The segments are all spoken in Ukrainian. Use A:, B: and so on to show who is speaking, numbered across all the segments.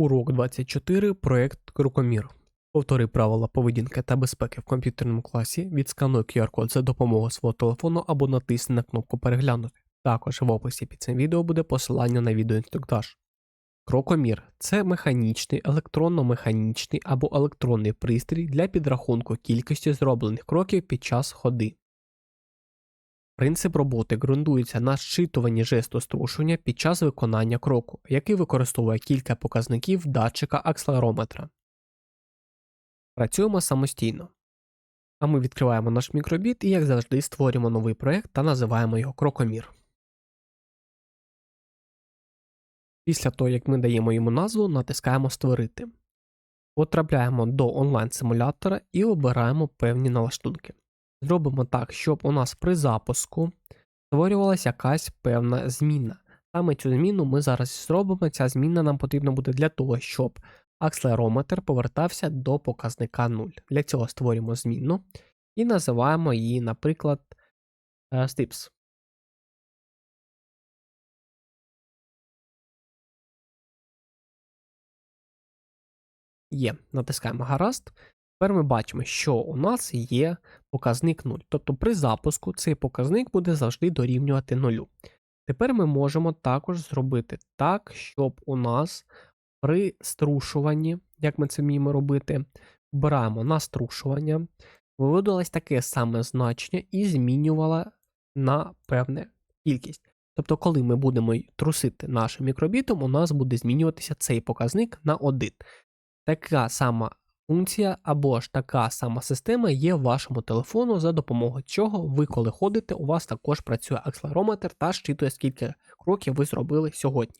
A: Урок 24. Проект Крукомір. Повтори правила поведінки та безпеки в комп'ютерному класі, відскануй QR-код за допомогою свого телефону або натисни на кнопку Переглянути. Також в описі під цим відео буде посилання на відеоінструктаж. Крокомір це механічний, електронно-механічний або електронний пристрій для підрахунку кількості зроблених кроків під час ходи. Принцип роботи ґрунтується на зчитуванні жесту струшування під час виконання кроку, який використовує кілька показників датчика акселерометра. Працюємо самостійно. А ми відкриваємо наш мікробіт і, як завжди, створюємо новий проєкт та називаємо його Крокомір. Після того, як ми даємо йому назву, натискаємо Створити. Потрапляємо до онлайн-симулятора і обираємо певні налаштунки. Зробимо так, щоб у нас при запуску створювалася якась певна зміна. Саме цю зміну ми зараз зробимо. Ця зміна нам потрібна буде для того, щоб акселерометр повертався до показника 0. Для цього створюємо зміну і називаємо її, наприклад, е, steps. Є, натискаємо гаразд. Тепер ми бачимо, що у нас є показник 0. Тобто при запуску цей показник буде завжди дорівнювати 0. Тепер ми можемо також зробити так, щоб у нас при струшуванні, як ми це вміємо робити, обираємо на струшування, виводилось таке саме значення і змінювала на певну кількість. Тобто, коли ми будемо трусити нашим мікробітом, у нас буде змінюватися цей показник на 1. Така сама функція або ж така сама система є в вашому телефону, за допомогою чого ви, коли ходите, у вас також працює акселерометр та щитує, скільки кроків ви зробили сьогодні.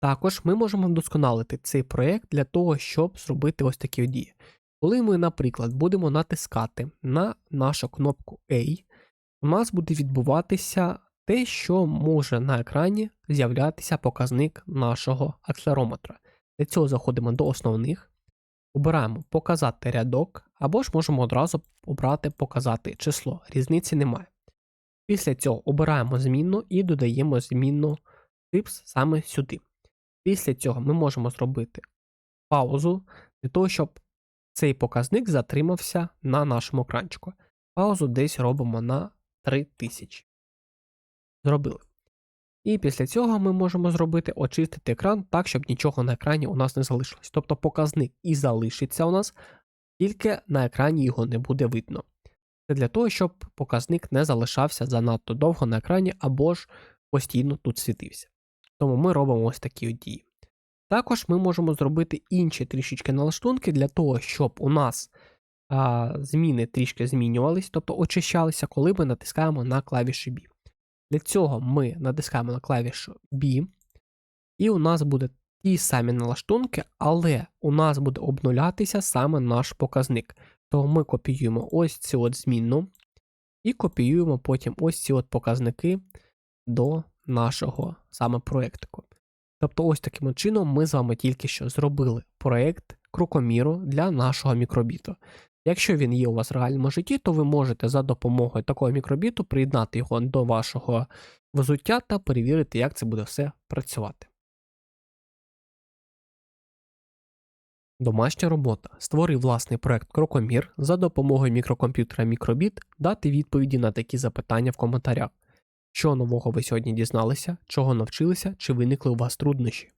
A: Також ми можемо вдосконалити цей проєкт для того, щоб зробити ось такі дії. Коли ми, наприклад, будемо натискати на нашу кнопку A, у нас буде відбуватися те, що може на екрані з'являтися показник нашого акселерометра. Для цього заходимо до основних, обираємо показати рядок, або ж можемо одразу обрати показати число, різниці немає. Після цього обираємо змінну і додаємо змінну tips саме сюди. Після цього ми можемо зробити паузу для того, щоб цей показник затримався на нашому екранчику. Паузу десь робимо на 3000. Зробили. І після цього ми можемо зробити очистити екран так, щоб нічого на екрані у нас не залишилось. Тобто показник і залишиться у нас, тільки на екрані його не буде видно. Це для того, щоб показник не залишався занадто довго на екрані або ж постійно тут світився. Тому ми робимо ось такі дії. Також ми можемо зробити інші трішечки налаштунки для того, щоб у нас а, зміни трішки змінювались, тобто очищалися, коли ми натискаємо на клавіші B. Для цього ми натискаємо на клавішу B, і у нас буде ті самі налаштунки, але у нас буде обнулятися саме наш показник. Тому ми копіюємо ось цю от змінну і копіюємо потім ось ці от показники до нашого саме проєктику. Тобто, ось таким чином ми з вами тільки що зробили проєкт крокоміру для нашого мікробіту. Якщо він є у вас в реальному житті, то ви можете за допомогою такого мікробіту приєднати його до вашого взуття та перевірити, як це буде все працювати. Домашня робота. Створи власний проект Крокомір за допомогою мікрокомп'ютера Мікробіт, дати відповіді на такі запитання в коментарях. Що нового ви сьогодні дізналися, чого навчилися, чи виникли у вас труднощі?